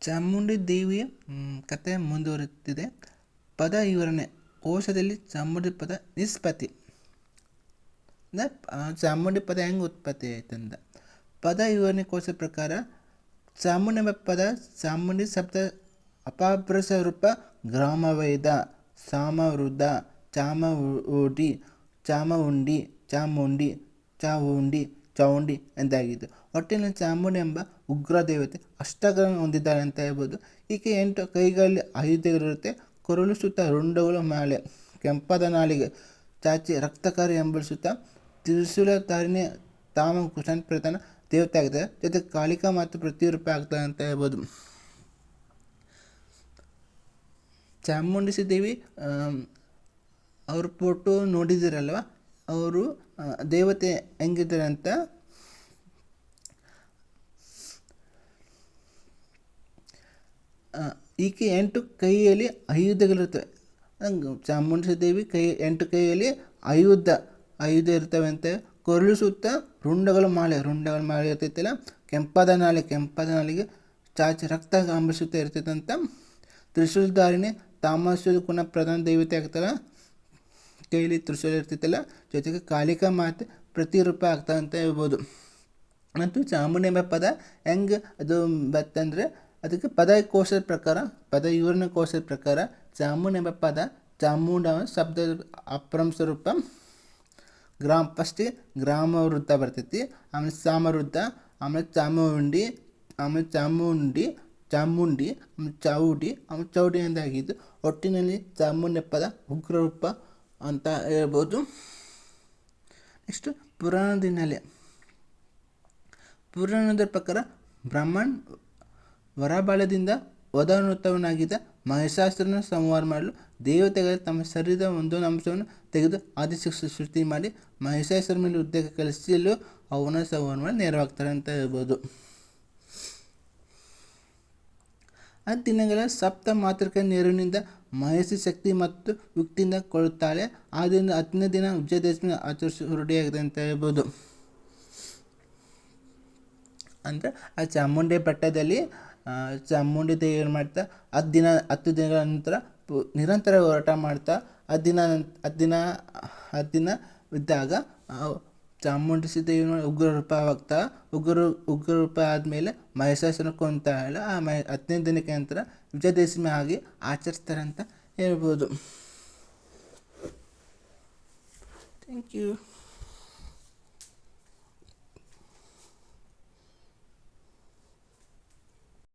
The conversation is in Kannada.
ಚಾಮುಂಡಿ ದೇವಿಯ ಕತೆ ಮುಂದುವರಿಯುತ್ತಿದೆ ಪದ ವಿವರಣೆ. ಕೋಶದಲ್ಲಿ ಚಾಮುಂಡಿ ಪದ ನಿಷ್ಪತ್ತಿ. ಚಾಮುಂಡಿ ಪದ ಹೆಂಗೆ ಉತ್ಪತ್ತಿ ಆಯ್ತಂದ ಪದ ವಿವರಣೆ ಕೋಶ ಪ್ರಕಾರ ಚಾಮುಂಡಿ ಪದ ಚಾಮುಂಡಿ ಶಬ್ದ ಅಪಭ್ರಂಶ ರೂಪ ಗ್ರಾಮವೇದ ಸಾಮವೃದ್ಧ ಚಾಮವುಡಿ ಚಾಮುಂಡಿ ಚಾಮುಂಡಿ, ಚಾವುಂಡಿ ಚೌಂಡಿ ಎಂದಾಗಿದ್ದು. ಒಟ್ಟಿನಲ್ಲಿ ಚಾಮುಂಡಿ ಎಂಬ ಉಗ್ರ ದೇವತೆ ಅಷ್ಟಗಳನ್ನು ಹೊಂದಿದ್ದಾರೆ ಅಂತ ಹೇಳ್ಬೋದು. ಈಕೆ ಎಂಟು ಕೈಗಳಲ್ಲಿ ಆಯುಧಗಳಿರುತ್ತೆ ಕೊರಳು ಸುತ್ತ ರುಂಡಗಳು ಮಾಲೆ, ಕೆಂಪದ ನಾಲಿಗೆ, ಚಾಚಿ ರಕ್ತಕಾರಿ ಎಂಬಳಿಸುತ್ತಾ ತಾರಿನೇ ತಾಮ ಕುಶನ್ ಪ್ರಧಾನ ದೇವತೆ ಆಗ್ತದೆ ಜೊತೆ ಕಾಳಿಕಾ ಮತ್ತು ಪ್ರತಿರೂಪ ಆಗ್ತದೆ ಅಂತ ಹೇಳ್ಬೋದು. ಚಾಮುಂಡಿಸಿ ದೇವಿ ಅವ್ರ ಫೋಟೋ ನೋಡಿದಿರಲ್ವ ಅವರು ದೇವತೆ ಹೆಂಗಿದ್ದಾರೆ ಅಂತ? ಈಕೆ ಎಂಟು ಕೈಯಲ್ಲಿ ಆಯುಧಗಳಿರ್ತವೆ ಚಾಮುಂಡಿ ದೇವಿ ಕೈ, ಎಂಟು ಕೈಯಲ್ಲಿ ಆಯುಧ ಆಯುಧ ಇರ್ತವೆ ಅಂತ. ಕೊರಳು ಸುತ್ತ ರುಂಡಗಳ ಮಾಲೆ ರುಂಡಗಳ ಮಾಲೆ ಇರ್ತೈತಲ್ಲ, ಕೆಂಪದ ನಾಲೆ, ಕೆಂಪದ ನಾಲಿಗೆ ಚಾಚಿ ರಕ್ತ ಅಂಬಿಸುತ್ತಾ ಇರ್ತೈತಂತ. ತ್ರಿಶೂಲಧಾರಿಣಿ ತಾಮಸ ಕುಣ ಪ್ರಧಾನ ದೇವತೆ ಆಗ್ತಾಳೆ. ಕೈಲಿ ತ್ರಿಶೂಲ ಇರ್ತೈತಲ್ಲ ಜೊತೆಗೆ ಕಾಳಿಕಾ ಮಾತೆ ಪ್ರತಿರೂಪ ಆಗ್ತಾ ಅಂತ ಹೇಳ್ಬೋದು. ಮತ್ತು ಚಾಮುಂಡಿ ಎಂಬ ಪದ ಹೆಂಗೆ ಅದು ಬತ್ತಂದರೆ, ಅದಕ್ಕೆ ಪದ ಕೋಶದ ಪ್ರಕಾರ, ಪದ ಇವರನ ಕೋಶದ ಪ್ರಕಾರ ಚಾಮುಂಡಿ ಎಂಬ ಪದ ಚಾಮುಂಡ ಶಬ್ದ ಅಪ್ರಂಶ ರೂಪ ಗ್ರಾಮ ಫಸ್ಟಿಗೆ ಗ್ರಾಮ ವೃದ್ಧ ಬರ್ತೈತಿ, ಆಮೇಲೆ ಸಾಮವೃತ್ತ, ಆಮೇಲೆ ಚಾಮುಂಡಿ ಆಮೇಲೆ ಚಾಮುಂಡಿ ಚಾಮುಂಡಿ, ಆಮೇಲೆ ಚಾವುಡಿ ಆಮೇಲೆ ಚೌಡಿ ಎಂದಾಗಿದ್ದು, ಒಟ್ಟಿನಲ್ಲಿ ಚಾಮುಂಡಿ ಪದ ಉಗ್ರ ರೂಪ ಅಂತ ಹೇಳ್ಬೋದು. ನೆಕ್ಸ್ಟ್ ಪುರಾಣದ ಹಿನ್ನೆಲೆ. ಪುರಾಣದ ಪ್ರಕಾರ ಬ್ರಾಹ್ಮಣ್ ವರಬಾಲದಿಂದ ವಧಾನೃತವನಾಗಿದ್ದ ಮಹಿಷಾಸುರನ ಸಂಹಾರ ಮಾಡಲು ದೇವತೆಗಳು ತಮ್ಮ ಶರೀರದ ಒಂದೊಂದು ಅಂಶವನ್ನು ತೆಗೆದು ಆದಿಶಕ್ತಿ ಸೃಷ್ಟಿ ಮಾಡಿ ಮಹಿಷಾಸ್ತ್ರ ಮೇಲೆ ಉದ್ಯೋಗ ಕಲಿಸಲು ಅವನ ಸಂಹಾರ ಮಾಡಿ ನೆರವಾಗ್ತಾರೆ ಅಂತ ಹೇಳ್ಬೋದು. ಆ ದಿನಗಳ ಸಪ್ತ ಮಾತೃಕ ನೆರವಿನಿಂದ ಮಹೇಶಿ ಶಕ್ತಿ ಮತ್ತು ಯುಕ್ತಿಯಿಂದ ಕೊಳ್ಳುತ್ತಾಳೆ ಆದ್ದರಿಂದ ಹತ್ತನೇ ದಿನ ವಿಜಯದಶಮಿ ಆಚರಿಸಿ ರೂಢಿಯಾಗಿದೆ ಅಂತ ಹೇಳ್ಬೋದು. ಅಂದರೆ ಆ ಚಾಮುಂಡಿ ಬೆಟ್ಟದಲ್ಲಿ ಚಾಮುಂಡಿ ದೇವಿ ಏನು ಮಾಡ್ತಾ ಹತ್ತು ದಿನ, ಹತ್ತು ದಿನಗಳ ನಂತರ ನಿರಂತರ ಹೋರಾಟ ಮಾಡ್ತಾ ಹತ್ತು ದಿನ ಹತ್ತು ದಿನ ಹತ್ತು ದಿನ ಇದ್ದಾಗ ಆ ಏನು ಉಗ್ರ ಉಗ್ರ ರೂಪವಾಗ್ತಾ ಉಗ್ರ ಉಗ್ರ ರೂಪ ಆದಮೇಲೆ ಮಹಿಷಾಸುರನ ಕೊಂತಾಳೆ ಆ ಮಹಿ ಹತ್ತನೇ ದಿನಕ್ಕೆ ನಂತರ ವಿಜಯದಶಮಿ ಆಗಿ ಆಚರಿಸ್ತಾರೆ ಅಂತ ಹೇಳ್ಬೋದು. Thank you